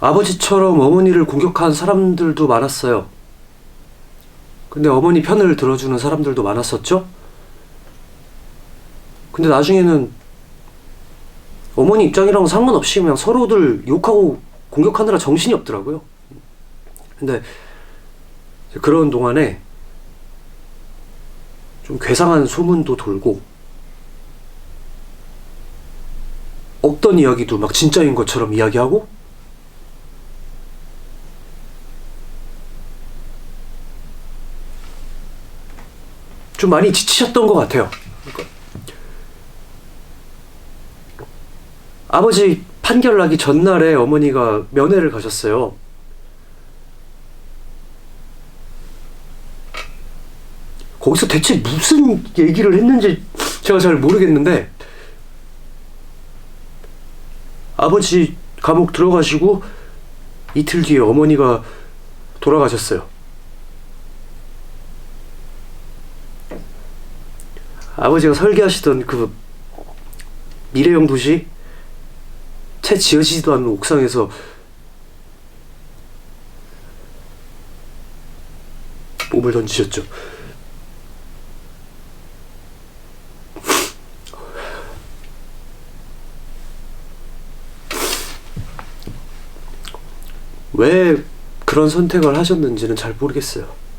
아버지처럼 어머니를 공격한 사람들도 많았어요. 근데 어머니 편을 들어주는 사람들도 많았었죠? 근데 나중에는 어머니 입장이랑은 상관없이 그냥 서로들 욕하고 공격하느라 정신이 없더라고요. 근데 그런 동안에 좀 괴상한 소문도 돌고 없던 이야기도 막 진짜인 것처럼 이야기하고 좀 많이 지치셨던 것 같아요. 그러니까 아버지 판결 나기 전날에 어머니가 면회를 가셨어요. 거기서 대체 무슨 얘기를 했는지 제가 잘 모르겠는데 아버지 감옥 들어가시고 이틀 뒤에 어머니가 돌아가셨어요. 아버지가 설계하시던 그 미래형 도시 채 지어지지도 않은 옥상에서 몸을 던지셨죠. 왜 그런 선택을 하셨는지는 잘 모르겠어요.